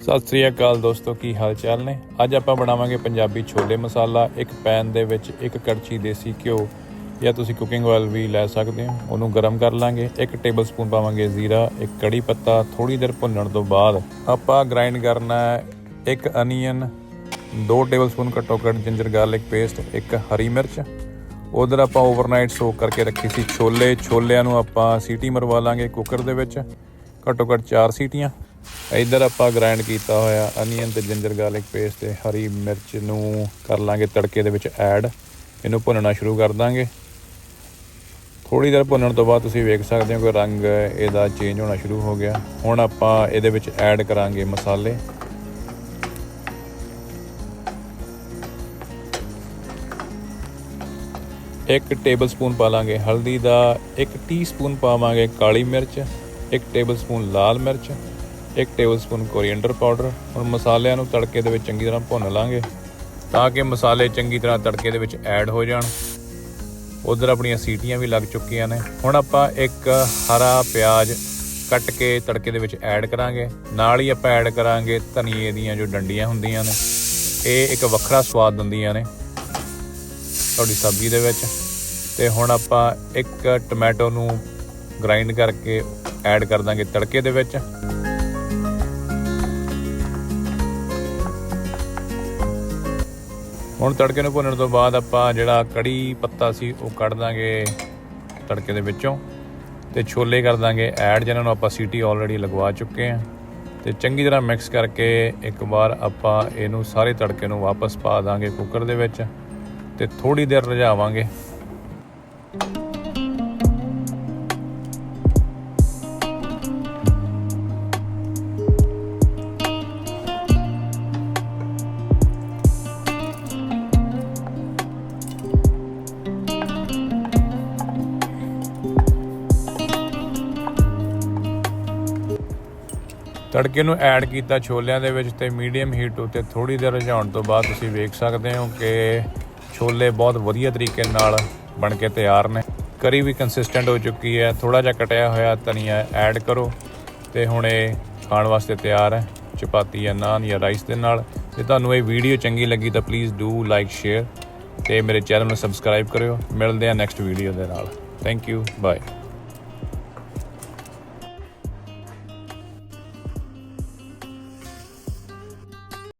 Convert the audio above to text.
ਸਤਿ ਸ੍ਰੀ ਅਕਾਲ ਦੋਸਤੋ, ਕੀ ਹਾਲ ਚਾਲ ਨੇ? ਅੱਜ ਆਪਾਂ ਬਣਾਵਾਂਗੇ ਪੰਜਾਬੀ ਛੋਲੇ ਮਸਾਲਾ, ਇੱਕ ਪੈਨ ਦੇ ਵਿੱਚ ਇੱਕ ਕੜਛੀ ਦੇਸੀ ਘਿਓ, ਜਾਂ ਤੁਸੀਂ ਕੁਕਿੰਗ ਆਇਲ ਵੀ ਲੈ ਸਕਦੇ ਹੋ। ਉਹਨੂੰ ਗਰਮ ਕਰ ਲਾਂਗੇ। ਇੱਕ ਟੇਬਲ ਸਪੂਨ ਪਾਵਾਂਗੇ ਜ਼ੀਰਾ, ਇੱਕ ਕੜੀ ਪੱਤਾ ਥੋੜੀ ਦੇਰ ਭੁੰਨਣ ਤੋਂ ਬਾਅਦ ਆਪਾਂ ਗ੍ਰਾਈਂਡ ਕਰਨਾ ਹੈ ਇੱਕ ਅਨੀਅਨ ਦੋ ਟੇਬਲ ਸਪੂਨ ਘੱਟੋ ਘੱਟ ਜਿੰਜਰ ਗਾਰਲਿਕ ਪੇਸਟ ਇੱਕ ਹਰੀ ਮਿਰਚ। ਉਧਰ ਆਪਾਂ ਓਵਰਨਾਈਟ ਸੋਕ ਕਰਕੇ ਰੱਖੀ ਸੀ ਛੋਲੇ। ਛੋਲਿਆਂ ਨੂੰ ਆਪਾਂ ਸੀਟੀ ਮਰਵਾ ਲਾਂਗੇ ਕੁੱਕਰ ਦੇ ਵਿੱਚ। ਘੱਟੋ ਘੱਟ 4 ਸੀਟੀਆਂ। ਇੱਧਰ ਆਪਾਂ ਗ੍ਰਾਈਂਡ ਕੀਤਾ ਹੋਇਆ ਅਨੀਅਨ ਤੇ ਜਿੰਜਰ ਗਾਰਲਿਕ ਪੇਸਟ ਤੇ ਹਰੀ ਮਿਰਚ ਨੂੰ ਕਰ ਲਾਂਗੇ ਤੜਕੇ ਦੇ ਵਿੱਚ ਐਡ ਇਹਨੂੰ ਭੁੰਨਣਾ ਸ਼ੁਰੂ ਕਰ ਦਾਂਗੇ। ਥੋੜੀ ਦੇਰ ਭੁੰਨਣ ਤੋਂ ਬਾਅਦ ਤੁਸੀਂ ਵੇਖ ਸਕਦੇ ਹੋ ਕਿ ਰੰਗ ਇਹਦਾ ਚੇਂਜ ਹੋਣਾ ਸ਼ੁਰੂ ਹੋ ਗਿਆ। ਹੁਣ ਆਪਾਂ ਇਹਦੇ ਵਿੱਚ ਐਡ ਕਰਾਂਗੇ ਮਸਾਲੇ। ਇੱਕ ਟੇਬਲ ਸਪੂਨ ਪਾ ਲਾਂਗੇ ਹਲਦੀ ਦਾ, ਇੱਕ ਟੀਸਪੂਨ ਪਾਵਾਂਗੇ ਕਾਲੀ ਮਿਰਚ, ਇੱਕ ਟੇਬਲ ਸਪੂਨ ਲਾਲ ਮਿਰਚ ਇੱਕ ਟੇਬਲ ਸਪੂਨ ਕੋਰੀਐਂਡਰ ਪਾਊਡਰ, ਹੁਣ ਮਸਾਲਿਆਂ ਨੂੰ ਤੜਕੇ ਦੇ ਵਿੱਚ ਚੰਗੀ ਤਰ੍ਹਾਂ ਭੁੰਨ ਲਾਂਗੇ, ਤਾਂ ਕਿ ਮਸਾਲੇ ਚੰਗੀ ਤਰ੍ਹਾਂ ਤੜਕੇ ਦੇ ਵਿੱਚ ਐਡ ਹੋ ਜਾਣ। ਉਧਰ ਆਪਣੀਆਂ ਸੀਟੀਆਂ ਵੀ ਲੱਗ ਚੁੱਕੀਆਂ ਨੇ। ਹੁਣ ਆਪਾਂ ਇੱਕ ਹਰਾ ਪਿਆਜ਼ ਕੱਟ ਕੇ ਤੜਕੇ ਦੇ ਵਿੱਚ ਐਡ ਕਰਾਂਗੇ। ਨਾਲ ਹੀ ਆਪਾਂ ਐਡ ਕਰਾਂਗੇ ਧਨੀਏ ਦੀਆਂ ਜੋ ਡੰਡੀਆਂ ਹੁੰਦੀਆਂ ਨੇ। ਇਹ ਇੱਕ ਵੱਖਰਾ ਸਵਾਦ ਦਿੰਦੀਆਂ ਨੇ ਤੁਹਾਡੀ ਸਬਜ਼ੀ ਦੇ ਵਿੱਚ। ਤੇ ਹੁਣ ਆਪਾਂ ਇੱਕ ਟੋਮੈਟੋ ਨੂੰ ਗ੍ਰਾਈਂਡ ਕਰਕੇ ਐਡ ਕਰ ਦਾਂਗੇ ਤੜਕੇ ਦੇ ਵਿੱਚ। ਹੁਣ ਤੜਕੇ ਨੂੰ ਭੁੰਨਣ ਤੋਂ ਬਾਅਦ ਆਪਾਂ ਜਿਹੜਾ ਕੜੀ ਪੱਤਾ ਸੀ ਉਹ ਕੱਢ ਦਾਂਗੇ ਤੜਕੇ ਦੇ ਵਿੱਚੋਂ ਤੇ ਛੋਲੇ ਕਰ ਦਾਂਗੇ ਐਡ, ਜਿਨ੍ਹਾਂ ਨੂੰ ਆਪਾਂ ਸੀਟੀ ਆਲਰੇਡੀ ਲਗਵਾ ਚੁੱਕੇ ਹਾਂ। ਤੇ ਚੰਗੀ ਤਰ੍ਹਾਂ ਮਿਕਸ ਕਰਕੇ ਇੱਕ ਵਾਰ ਆਪਾਂ ਇਹਨੂੰ ਸਾਰੇ ਤੜਕੇ ਨੂੰ ਵਾਪਸ ਪਾ ਦਾਂਗੇ ਕੁੱਕਰ ਦੇ ਵਿੱਚ ਤੇ ਥੋੜੀ ਦੇਰ ਰਝਾਵਾਂਗੇ ਤੜਕੇ ਨੂੰ ਐਡ ਕੀਤਾ ਛੋਲਿਆਂ ਦੇ ਵਿੱਚ ਤੇ ਮੀਡੀਅਮ ਹੀਟ ਉੱਤੇ ਥੋੜੀ ਦੇਰ ਰਝਾਉਣ ਤੋਂ ਬਾਅਦ ਤੁਸੀਂ ਵੇਖ ਸਕਦੇ ਹੋ ਕਿ ਛੋਲੇ ਬਹੁਤ ਵਧੀਆ ਤਰੀਕੇ ਨਾਲ ਬਣ ਕੇ ਤਿਆਰ ਨੇ। ਕਰੀ ਵੀ ਕੰਸਿਸਟੈਂਟ ਹੋ ਚੁੱਕੀ ਹੈ। ਥੋੜਾ ਜਿਹਾ ਕਟਿਆ ਹੋਇਆ ਧਨੀਆ ਐਡ ਕਰੋ ਤੇ ਹੁਣ ਇਹ ਖਾਣ ਵਾਸਤੇ ਤਿਆਰ ਹੈ। ਚਪਾਤੀ ਜਾਂ ਨਾਨ ਜਾਂ ਰਾਈਸ ਦੇ ਨਾਲ। ਜੇ ਤੁਹਾਨੂੰ ਇਹ ਵੀਡੀਓ ਚੰਗੀ ਲੱਗੀ ਤਾਂ ਪਲੀਜ਼ ਡੂ ਲਾਈਕ ਸ਼ੇਅਰ ਤੇ ਮੇਰੇ ਚੈਨਲ ਨੂੰ ਸਬਸਕ੍ਰਾਈਬ ਕਰਿਓ। ਮਿਲਦੇ ਹਾਂ ਨੈਕਸਟ ਵੀਡੀਓ ਦੇ ਨਾਲ। Thank you bye